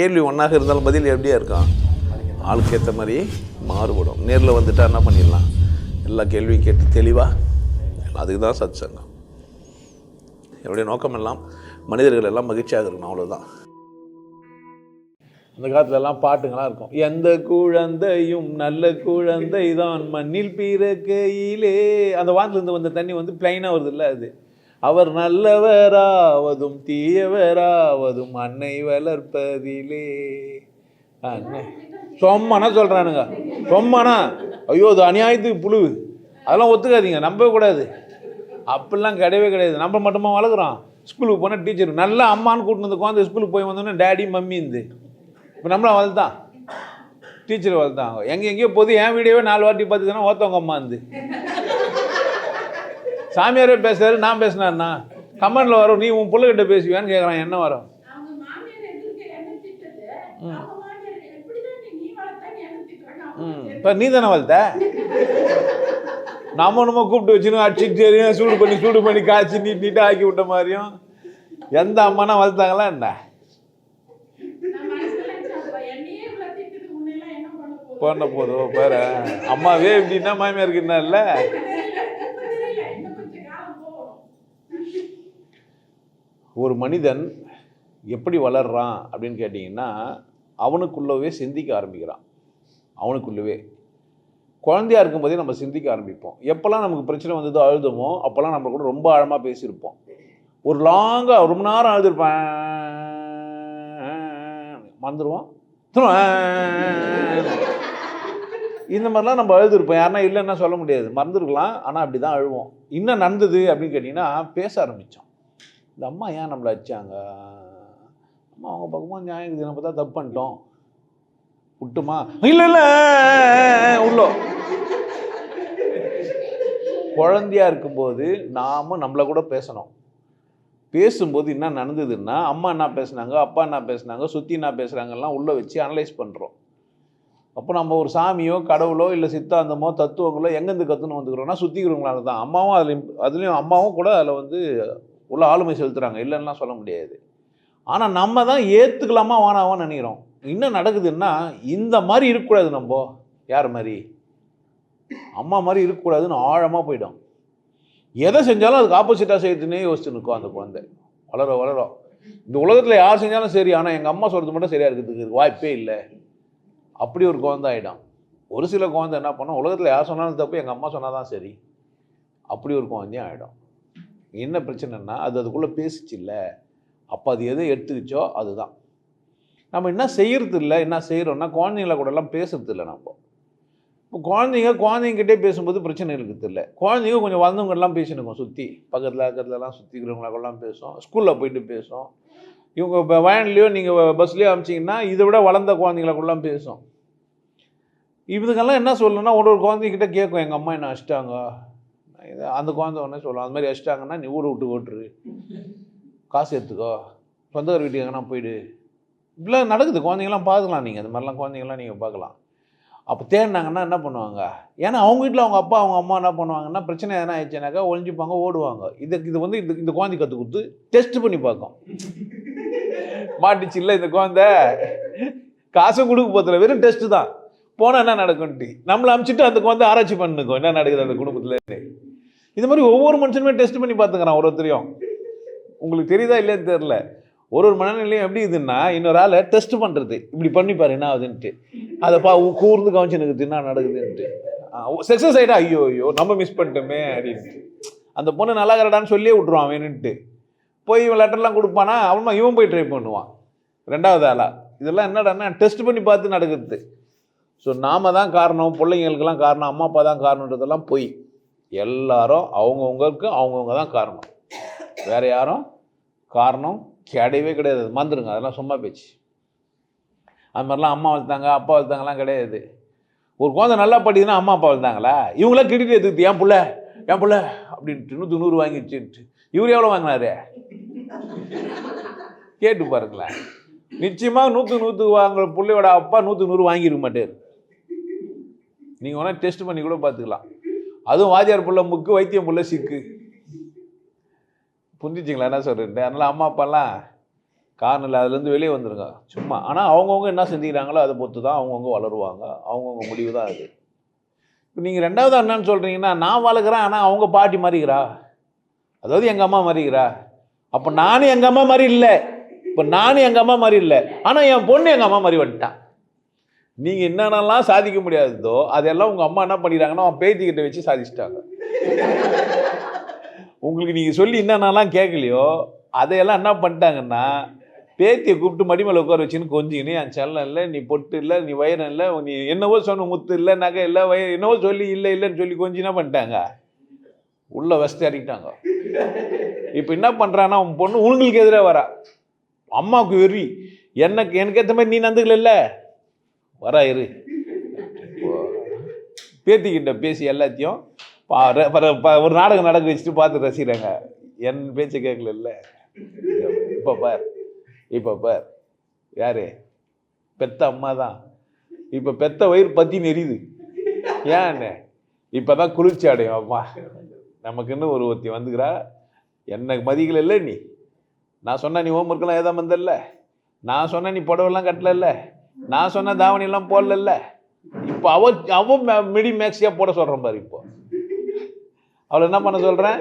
கேள்வி ஒன்றாக இருந்தாலும் பதில் எப்படியா இருக்கும்? ஆளுக்கு ஏற்ற மாதிரி மாறுபடும். நேரில் வந்துட்டா என்ன பண்ணிடலாம்? எல்லா கேள்வியும் கேட்டு தெளிவாக அதுக்கு தான் சத் சங்கம் என்னுடைய நோக்கம் எல்லாம் மனிதர்கள் எல்லாம் மகிழ்ச்சியாக இருக்கணும் அவ்வளோதான் அந்த காலத்துலலாம் பாட்டுங்களாக பாட்டுங்களாம் இருக்கும். எந்த குழந்தையும் நல்ல குழந்தை தான் மண்ணில் பிறக்கையிலே. அந்த வாரத்துலேருந்து வந்த தண்ணி வந்து பிளைனாக வருது இல்லை அது? அவர் நல்லவராவதும் தீயவராவதும் அன்னை வளர்ப்பதிலே. அன்னை. சொம்மனா சொல்கிறானுங்க சொம்மனா. ஐயோ அது அநியாயத்துக்கு புழு அதெல்லாம் ஒத்துக்காதீங்க நம்பவே கூடாது. அப்படிலாம் கிடையவே கிடையாது. நம்ம மட்டுமா வளர்க்குறோம்? ஸ்கூலுக்கு போனால் டீச்சர் நல்லா அம்மான்னு கூட்டிட்டு உட்காந்து ஸ்கூலுக்கு போய் வந்தோன்னே டேடி மம்மி இருந்து இப்போ நம்மளும் வளர்த்தான் டீச்சர் வளர்த்தாங்க எங்கே எங்கேயோ போது என் வீடியோவே நாலு வாட்டி பார்த்துதுன்னா ஓத்தவங்க அம்மா இருந்து சாமியாரே பேசுறாரு நான் பேசினாருண்ணா கமெண்ட்ல வரும் நீ உன் பிள்ளைகிட்ட பேசுவியான்னு கேட்குறான் என்ன வரும்? ம். இப்போ நீ தானே வளர்த்த நம்ம நம்ம கூப்பிட்டு வச்சுன்னு அடிச்சுட்டு தெரியும் சூடு பண்ணி சூடு பண்ணி காய்ச்சி நீட் நீட்டாக ஆக்கி விட்ட மாதிரியும். எந்த அம்மானா வளர்த்தாங்களா என்ன? பண்ண போதும் பாரு. அம்மாவே இப்படின்னா மாமியாருக்கு என்ன இல்லை தெரியல, தெரியல, இன்னும் கொஞ்சம் காலம் போகணும். ஒரு மனிதன் எப்படி வளர்றான் அப்படின்னு கேட்டிங்கன்னா அவனுக்குள்ளவே சிந்திக்க ஆரம்பிக்கிறான். அவனுக்குள்ளவே. குழந்தையா இருக்கும்போதே நம்ம சிந்திக்க ஆரம்பிப்போம். எப்போல்லாம் நமக்கு பிரச்சனை வந்ததோ அழுதுமோ அப்போல்லாம் நம்ம கூட ரொம்ப ஆழமாக பேசியிருப்போம். ஒரு லாங்காக ரொம்ப நேரம் அழுதுருப்பேன். மறந்துடுவோம் இந்த மாதிரிலாம் நம்ம அழுதுருப்போம். யாருன்னா இல்லைன்னா சொல்ல முடியாது. மறந்துருக்கலாம். ஆனால் அப்படி தான் அழுவோம். என்ன நடந்தது அப்படின்னு கேட்டிங்கன்னா பேச ஆரம்பித்தோம் இந்த அம்மா ஏன் நம்மளை அடிச்சாங்க? அம்மா அவங்க பக்கமாக நியாயம் இருக்குது. நம்ம தான் தப்பு பண்ணிட்டோம். விட்டுமா? இல்லை இல்லை. உள்ளோ. குழந்தையா இருக்கும்போது நாம நம்மளை கூட பேசணும். பேசும்போது என்ன நடந்ததுன்னா அம்மா என்ன பேசுனாங்க அப்பா என்ன பேசுனாங்க சுற்றி என்ன பேசுகிறாங்கலாம் உள்ளே வச்சு அனலைஸ் பண்ணுறோம் அப்போ நம்ம ஒரு சாமியோ கடவுளோ இல்லை சித்தாந்தமோ தத்துவங்களோ எங்கேருந்து கற்றுன்னு வந்துக்கிறோம்னா சுற்றிக்கிறவங்களால தான். அம்மாவும் அதில் அதுலேயும் அம்மாவும் கூட அதில் வந்து உள்ள ஆளுமை செலுத்துகிறாங்க இல்லைன்னா சொல்ல முடியாது. ஆனால் நம்ம தான் ஏற்றுக்கலாமா வானாவான்னு நினைக்கிறோம். என்ன நடக்குதுன்னா இந்த மாதிரி இருக்கக்கூடாது நம்ம. யார் மாதிரி? அம்மா மாதிரி இருக்கக்கூடாதுன்னு ஆழமாக போயிடும். எதை செஞ்சாலும் அதுக்கு ஆப்போசிட்டாக செய்யறதுனே யோசிச்சு நிற்கும் அந்த குழந்தை. வளர வளரும் இந்த உலகத்தில் யார் செஞ்சாலும் சரி ஆனால் எங்கள் அம்மா சொல்கிறது மட்டும் சரியாக இருக்கிறதுக்கு வாய்ப்பே இல்லை. அப்படி ஒரு குழந்தை ஆகிடும் ஒரு சில குழந்தை என்ன பண்ணும் உலகத்தில் யார் சொன்னாலும் தப்பு எங்கள் அம்மா சொன்னால் தான் சரி. அப்படி ஒரு குழந்தையும் ஆகிடும் என்ன பிரச்சனைன்னா அது அதுக்குள்ளே பேசிச்சு இல்லை. அப்போ அது எதை எடுத்துக்கிச்சோ அதுதான். நம்ம என்ன செய்கிறது இல்லை என்ன செய்கிறோம்னா குழந்தைங்கள கூடலாம் பேசுறது இல்லை நம்ம. இப்போ குழந்தைங்க குழந்தைங்கிட்டே பேசும்போது பிரச்சனை இருக்குது இல்லை. குழந்தைங்க கொஞ்சம் வளர்ந்தவங்கெல்லாம் பேசினுக்கோம் சுற்றி பக்கத்தில் பக்கத்துலலாம் சுற்றிக்கிறவங்களாம் பேசும். ஸ்கூலில் போயிட்டு பேசும். இவங்க இப்போ வேன்லேயோ நீங்கள் பஸ்லேயோ அமிச்சிங்கன்னா இதை விட வளர்ந்த குழந்தைங்களக்குள்ளலாம் பேசும். இதுக்கெல்லாம் என்ன சொல்லணும்னா ஒரு ஒரு குழந்தைகிட்ட கேட்கும். எங்கள் அம்மா என்ன அடிச்சிட்டாங்க? இது அந்த குழந்தை ஒன்றே சொல்லலாம் அந்த மாதிரி வச்சிட்டாங்கன்னா நீ ஊரை விட்டு ஓட்டுரு காசு எடுத்துக்கோ. சொந்தக்கார வீட்டுக்கு எங்கன்னா போயிடு. இப்படிலாம் நடக்குது. குழந்தைங்களாம் பார்க்கலாம் நீங்கள் அந்த மாதிரிலாம் குழந்தைங்களாம் நீங்கள் பார்க்கலாம். அப்போ தேடினாங்கன்னா என்ன பண்ணுவாங்க? ஏன்னா அவங்க வீட்டில் அவங்க அப்பா அவங்க அம்மா என்ன பண்ணுவாங்கன்னா பிரச்சனை எதனா ஆயிடுச்சுனாக்கா ஒழிஞ்சுப்பாங்க ஓடுவாங்க. இது இது வந்து இந்த இந்த குழந்தை கற்றுக் கொடுத்து டெஸ்ட் பண்ணி பார்க்கும். மாட்டிச்சு இல்லை இந்த குழந்தை. காசும் கொடுக்க போதில் வெறும் டெஸ்ட்டு தான். போனால் என்ன நடக்கும்ட்டு நம்மளை அமுச்சிட்டு அந்த குழந்தை ஆராய்ச்சி பண்ணுக்கோ என்ன நடக்குது அந்த குடும்பத்தில்? இது மாதிரி ஒவ்வொரு மனுஷனுமே டெஸ்ட் பண்ணி பார்த்துக்கிறான் ஒருத்தரையும். உங்களுக்கு தெரியுதா இல்லைன்னு தெரில ஒரு ஒரு மனநிலையும் எப்படி இதுன்னா இன்னொரு ஆளை டெஸ்ட் பண்ணுறது இப்படி பண்ணி பாரு என்ன ஆகுதுன்ட்டு. அதை பா கூர்ந்து கவனிச்சு எனக்கு என்ன நடக்குதுன்ட்டு. சக்ஸஸ் ஆகிட்டா ஐயோ ஐயோ நம்ம மிஸ் பண்ணிட்டோமே அப்படின்ட்டு. அந்த பொண்ணு நல்லா இருக்கிறடான்னு சொல்லியே விட்ருவான் வேணுன்ட்டு போய் இவன் லெட்டர்லாம் கொடுப்பானா அவன் இவன் போய் ட்ரை பண்ணுவான். ரெண்டாவது ஆளா. இதெல்லாம் என்னடான்னா டெஸ்ட் பண்ணி பார்த்து நடக்குது ஸோ நாம தான் காரணம் பிள்ளைங்களுக்கெல்லாம் காரணம் அம்மா அப்பா தான் காரணன்றதெல்லாம் போய். எல்லாரும் அவங்கவுங்களுக்கு அவங்கவுங்க தான் காரணம். வேறு யாரும் காரணம் கிடையவே கிடையாது. மறந்துடுங்க அதெல்லாம் சும்மா பேச்சு. அது மாதிரிலாம் அம்மா வளர்த்தாங்க அப்பா வளர்த்தாங்கலாம் கிடையாது. ஒரு குழந்தை நல்லா படிக்குதுன்னா அம்மா அப்பா வளர்த்தாங்களா? இவங்களாம் கிரெடிட் எடுத்துக்கிட்டு என் புள்ள என் பிள்ள அப்படின்ட்டு நூற்றி நூறு வாங்கிடுச்சுன்ட்டு. இவர் எவ்வளோ வாங்கினாரு? கேட்டு பாருங்களேன். நிச்சயமாக நூற்று நூற்று வாங்குற பிள்ளையோட அப்பா நூற்று நூறு வாங்கியிருக்க மாட்டார். நீங்கள் வேணால் டெஸ்ட் பண்ணி கூட பார்த்துக்கலாம். அதுவும் வாத்தியார் புள்ள முக்கு வைத்தியம் புள்ள சிக்கு. புரிஞ்சிச்சிங்களா என்ன சொல்கிறேன் அதனால் அம்மா அப்பாலாம் காரணம் இல்லை அதுலேருந்து வெளியே வந்துருங்க. சும்மா. ஆனால் அவங்கவுங்க என்ன செஞ்சுக்கிறாங்களோ அதை பொறுத்து தான் அவங்கவுங்க வளருவாங்க. அவங்கவுங்க முடிவு தான் அது. இப்போ நீங்கள் ரெண்டாவது என்னன்னு சொல்கிறீங்கன்னா நான் வளர்க்குறேன் ஆனால் அவங்க பாட்டி மாறிக்கிறா? அதாவது எங்கள் அம்மா மாறிக்கிறா? அப்போ நானும் எங்கள் அம்மா மாதிரி இல்லை. இப்போ நானும் எங்கள் அம்மா மாதிரி இல்லை. ஆனால் என் பொண்ணு எங்கள் அம்மா மாதிரி வந்துட்டான் நீங்கள் என்னென்னலாம் சாதிக்க முடியாததோ அதெல்லாம் உங்கள் அம்மா என்ன பண்ணிடுறாங்கன்னா அவன் பேத்திக்கிட்ட வச்சு சாதிச்சிட்டாங்க. உங்களுக்கு நீங்கள் சொல்லி என்னென்னலாம் கேட்கலையோ அதையெல்லாம் என்ன பண்ணிட்டாங்கன்னா பேத்தியை கூப்பிட்டு மடி மேலே உட்கார வச்சுன்னு கொஞ்சிக்கின்னு என் செல்லம் இல்லை நீ பொட்டு இல்லை நீ வயிறம் இல்லை நீ என்னவோ சொன்ன முத்து இல்லை நகை இல்லை வய என்னவோ சொல்லி இல்லை இல்லைன்னு சொல்லி கொஞ்சம் என்ன பண்ணிட்டாங்க? உள்ள வசதி அறிக்கிட்டாங்க இப்போ என்ன பண்ணுறான்னா உன் பொண்ணு உங்களுக்கு எதிராக வரா. அம்மாவுக்கு வெறி. எனக்கு எனக்கு ஏற்ற மாதிரி நீ நந்துக்கல வராயிரு. இரு பேத்திக்கிட்ட பேசி எல்லாத்தையும் ப- ஒரு நாடகம் நடக்க வச்சுட்டு பார்த்து ரசிக்கிறாங்க. என் பேச்சை கேட்கல இப்போ பார் இப்போ பார். யார்? பெத்த அம்மா தான் இப்போ பெத்த வயிறு பத்தி நெறியுது. ஏன் இப்போ தான் குளிர்ச்சி அடையும் அம்மா நமக்குன்னு ஒரு ஒருத்தி வந்துக்கிறா. என்ன மதிக்கல இல்லை நீ. நான் சொன்ன நீ ஹோம் ஒர்க்கெல்லாம் ஏதா வந்தல்ல நான் சொன்ன நீ புடவெல்லாம் கட்டல நான் சொன்ன தாவணி எல்லாம் போடல இப்போ அவ அவ மிடி மேக்ஸியாக போட சொல்கிறேன் பாரு இப்போ. அவளை என்ன பண்ண சொல்கிறேன்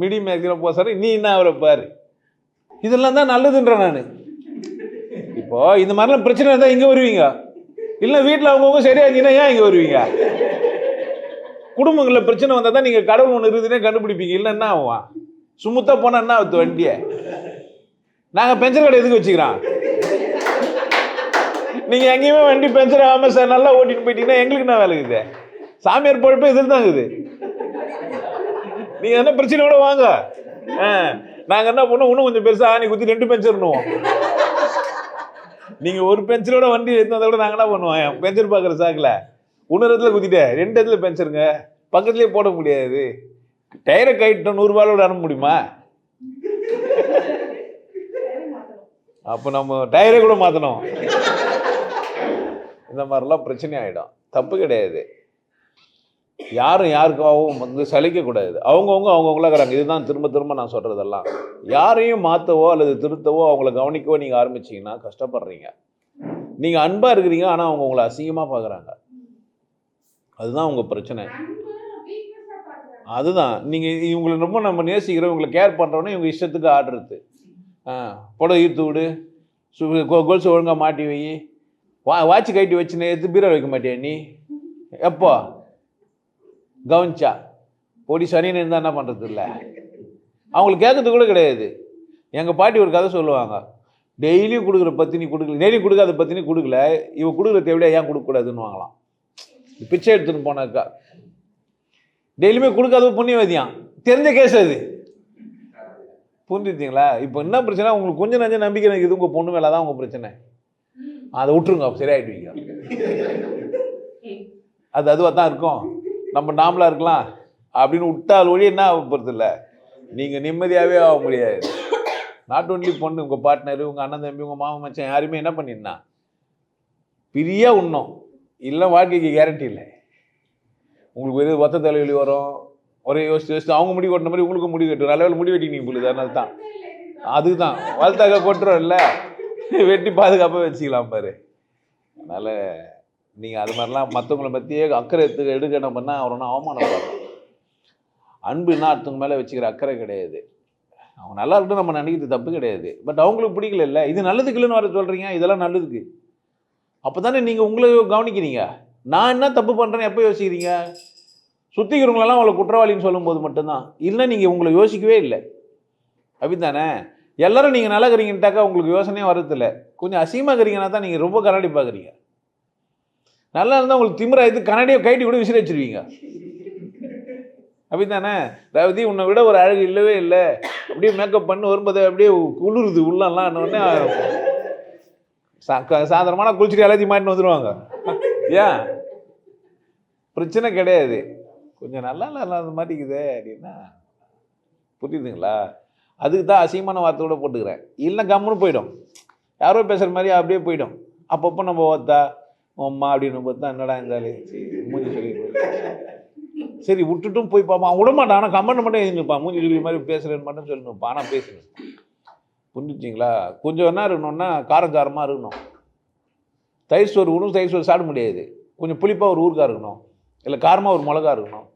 மிடி மேக்ஸியாக போட சொல்கிறேன் நீ என்ன அவரை பாரு. இதெல்லாம் தான் நல்லதுன்றேன் நான். இப்போ இந்த மாதிரிலாம் பிரச்சனை இருந்தால் இங்கே வருவீங்க. இல்லை வீட்டில் அவங்கவுங்க சரியா இருந்தீங்கன்னா ஏன் இங்கே வருவீங்க? குடும்பங்களில் பிரச்சனை வந்தால் தான் நீங்கள் கடவுள் ஒன்று இருக்குதுன்னே கண்டுபிடிப்பீங்க. இல்லை என்ன ஆகும்? சுமுத்தா போனால் என்ன வண்டியை? நாங்கள் பென்சர் கடை எதுக்கு வச்சுக்கிறோம்? நீங்கள் எங்கேயுமே வண்டி பென்சர் ஆகாமல் சார் நல்லா ஓட்டிட்டு போயிட்டீங்கன்னா எங்களுக்கு என்ன வேலை இருக்குது சாமியார் பொழப்பு இதில் தான் இருக்குது. நீங்கள் என்ன பிரச்சனையோட வாங்க. ஆ நாங்கள் என்ன பண்ணோம்? இன்னும் கொஞ்சம் பெருசாக ஆணி குத்தி ரெண்டு பென்சர்னுவோம் நீங்கள் ஒரு பென்சரோட வண்டி எடுத்து விட நாங்கள் என்ன பண்ணுவோம்? பென்சர் பார்க்குற சாக்கில் இன்னொரு இடத்துல குத்திட்டேன். ரெண்டு இடத்துல பென்சருங்க பக்கத்துலேயே போட முடியாது. டயரை கைட்டோம் நூறுரூவாலோட அனுப்ப முடியுமா? அப்போ நம்ம டயரை கூட மாற்றணும் இந்த மாதிரிலாம் பிரச்சனை ஆகிடும் தப்பு கிடையாது. யாரும் யாருக்காகவும் வந்து சலிக்கக்கூடாது. அவங்கவுங்க அவங்கவுங்களா இருக்கிறாங்க. இதுதான் திரும்ப திரும்ப நான் சொல்கிறதெல்லாம் யாரையும் மாற்றவோ அல்லது திருத்தவோ அவங்கள கவனிக்கவோ நீங்கள் ஆரம்பிச்சீங்கன்னா கஷ்டப்படுறீங்க. நீங்கள் அன்பாக இருக்கிறீங்க ஆனால் அவங்க உங்களை அசிங்கமாக பார்க்குறாங்க அதுதான் உங்கள் பிரச்சனை. அதுதான். நீங்கள் இவங்களை ரொம்ப நம்ம நேசிக்கிறோம் இவங்களை கேர் பண்ணுறோன்னே இவங்க இஷ்டத்துக்கு ஆடுறது. ஆ புடவை ஈர்த்து விடு. சு கொ- கொலுசு ஒழுங்காக மாட்டி வை. வா வாட்ச் கட்டி வச்சுன்னு எடுத்து பீரோ வைக்க மாட்டியா நீ? எப்போ? கவனிச்சா? பொடி சனின்னு இருந்தால் என்ன பண்ணுறது இல்லை அவங்களுக்கு கேட்கறது கூட கிடையாது. எங்கள் பாட்டி ஒரு கதை சொல்லுவாங்க. டெய்லியும் கொடுக்குற பத்தினி கொடுக்கல டெய்லியும் கொடுக்காத பத்தினி கொடுக்கல. இவ கொடுக்குற தேவையா ஏன் கொடுக்கக்கூடாதுன்னு வாங்கலாம் பிச்சை எடுத்துன்னு போனாக்கா டெய்லியுமே கொடுக்காத புண்ணியவதியான் தெரிஞ்ச கேஸ் அது. புரிஞ்சுட்டீங்களா இப்போ என்ன பிரச்சனை? உங்களுக்கு கொஞ்சம் நஞ்ச நம்பிக்கை எனக்கு இது உங்கள் பொண்ணு மேலே தான் உங்கள் பிரச்சனை. அதை விட்டுருங்க சரியாயிடுவீங்க. அது அதுவாக தான் இருக்கும். நம்ம நாமளாக இருக்கலாம். அப்படின்னு விட்டால் ஒழி என்ன ஆக போகிறது இல்லை நீங்கள் நிம்மதியாகவே ஆக முடியாது. நாட் ஓன்லி பொண்ணு உங்கள் பார்ட்னர் உங்கள் அண்ணன் தம்பி உங்கள் மாமன் மச்சான் யாருமே என்ன பண்ணிருந்தா? பிரியா உண்ணும். இல்லை வாழ்க்கைக்கு கேரண்டி இல்லை. உங்களுக்கு எது ஒத்த தலைவலி வரும். ஒரே யோசிச்சு யோசிச்சு அவங்க முடி கொட்டின மாதிரி உங்களுக்கு முடி கட்டும். நல்ல முடி வெட்டிங்க பொழுது அதனால தான். அதுதான். வளர்த்தாக்க கொட்டுறோம் இல்லை வெட்டி பாதுகாப்பாக வச்சுக்கலாம் பாரு. அதனால் நீங்கள் அது மாதிரிலாம் மற்றவங்கள பற்றியே அக்கறை எடுத்து எடுக்கணும் பண்ணால் அவர் ஒன்றும் அவமானப்படுறோம் அன்புன்னா அடுத்தவங்க மேலே வச்சுக்கிற அக்கறை கிடையாது. அவங்க நல்லா இருக்கட்டும் நம்ம நினைக்கிறது தப்பு கிடையாது. பட் அவங்களுக்கு பிடிக்கல இல்லை. இது நல்லதுக்கு இல்லைன்னு வர சொல்கிறீங்க இதெல்லாம் நல்லதுக்கு. அப்போ தானே நீங்கள் உங்களை கவனிக்கிறீங்க. நான் என்ன தப்பு பண்ணுறேன்னு எப்போ யோசிக்கிறீங்க? சுற்றிக்கிறவங்களெல்லாம் அவளை குற்றவாளின்னு சொல்லும்போது மட்டும்தான். இல்லை நீங்கள் உங்களை யோசிக்கவே இல்லை. அப்படித்தானே? எல்லாரும் நீங்கள் நல்லா இருக்கிறீங்கட்டாக்கா உங்களுக்கு யோசனையே வரதில்ல கொஞ்சம் அசிங்கமாக இருக்கிறீங்கன்னா தான் நீங்கள் ரொம்ப கண்ணாடி பார்க்குறீங்க. நல்லா இருந்தால் உங்களுக்கு திமிரா இது கண்ணாடியை கைட்டி கூட விசிறி வச்சிருவீங்க. அப்படித்தானே? ரவதி உன்னை விட ஒரு அழகு இல்லவே இல்லை. அப்படியே மேக்கப் பண்ணி வரும்போது அப்படியே குளிருது உள்ளலாம் உடனே சா- குளிச்சுட்டு எல்லாத்தையும் மாட்டின்னு வந்துடுவாங்க ஏன்? பிரச்சனை கிடையாது. கொஞ்சம் நல்லா இல்லாத மாட்டேங்குதே அப்படின்னா புரியுதுங்களா? அதுக்கு தான் அசிங்கமான வார்த்தையோட போட்டுக்கிறேன். இல்லை கம்முன்னு போயிடும். யாரோ பேசுகிற மாதிரி அப்படியே போயிடும். அப்பப்போ நம்ம ஓத்தா அம்மா அப்படின்னு பார்த்தா என்னடா இருந்தாலே மூஞ்சி சொல்லி சரி விட்டுட்டும் போய் பார்ப்பான் விட மாட்டான். ஆனால் கமெண்ட் மட்டும் எழுதிப்பான் மூஞ்சி சொல்லி மாதிரி பேசுகிறேன்னு மட்டும் சொல்லணும்ப்பா ஆனால் பேசுகிறேன் புரிஞ்சுச்சிங்களா? கொஞ்சம் என்ன இருக்கணும்னா காரஞ்சாரமாக இருக்கணும். தயிர் சோறு உணவு தயிர் சோறு சாப்பிட முடியாது. கொஞ்சம் புளிப்பாக ஒரு ஊருக்காக இருக்கணும். இல்லை காரமாக ஒரு மிளகா இருக்கணும்.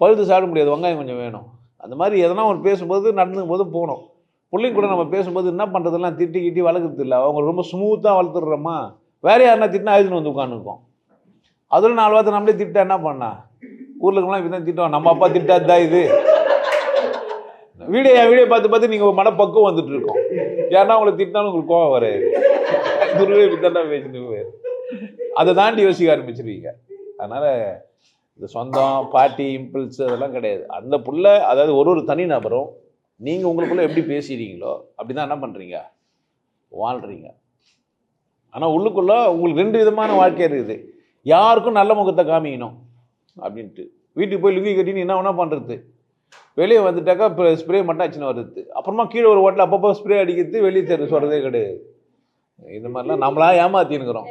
பழுத்து சாப்பிட முடியாது. வெங்காயம் கொஞ்சம் வேணும். அந்த மாதிரி எதனா ஒரு பேசும்போது நடந்துக்கும் போது போகணும். பிள்ளைங்க கூட நம்ம பேசும்போது என்ன பண்ணுறதெல்லாம் திட்டி கிட்டி வளர்க்குறது இல்லை. அவங்க ரொம்ப ஸ்மூத்தாக வளர்த்துடுறோமா? வேற யாருனா திட்டினா அழுதுன்னு வந்து உட்காந்துருக்கோம் அதில் நாலு வாரத்தை நம்மளே திட்டா என்ன பண்ணா? ஊரில் இருக்கலாம் இப்படி தான் திட்டுவோம் நம்ம அப்பா திட்டாதான் இது? வீடியோ என் வீடியோ பார்த்து பார்த்து நீங்கள் மனப்பக்குவம் வந்துட்டு இருக்கோம் ஏன்னா உங்களை திட்டினாலும் உங்களுக்கு கோவம் வராது. குருவே இப்படி தான் பேசிட்டு அதை தாண்டி யோசிக்க ஆரம்பிச்சிருவீங்க. அதனால் இந்த சொந்தம் பார்ட்டி இம்பிள்ஸ் அதெல்லாம் கிடையாது. அந்த புள்ள அதாவது ஒரு ஒரு தனி நபரும் நீங்கள் உங்களுக்குள்ள எப்படி பேசுகிறீங்களோ அப்படி தான் என்ன பண்ணுறீங்க வாழ்கிறீங்க ஆனால் உள்ளுக்குள்ளே உங்களுக்கு ரெண்டு விதமான வாழ்க்கை இருக்குது. யாருக்கும் நல்ல முகத்தை காமிக்கணும் அப்படின்ட்டு. வீட்டுக்கு போய் லுங்கி கட்டின்னு என்ன வேணால் பண்ணுறது வெளியே வந்துட்டாக்கா இப்போ ஸ்ப்ரே மட்டும் அச்சுன்னு வருது அப்புறமா கீழே ஒரு ஓட்டில் அப்பப்போ ஸ்ப்ரே அடிக்கிறது வெளியே தெரு சொல்கிறதே கிடையாது. இந்த மாதிரிலாம் நம்மளாக ஏமாத்தினுக்கிறோம்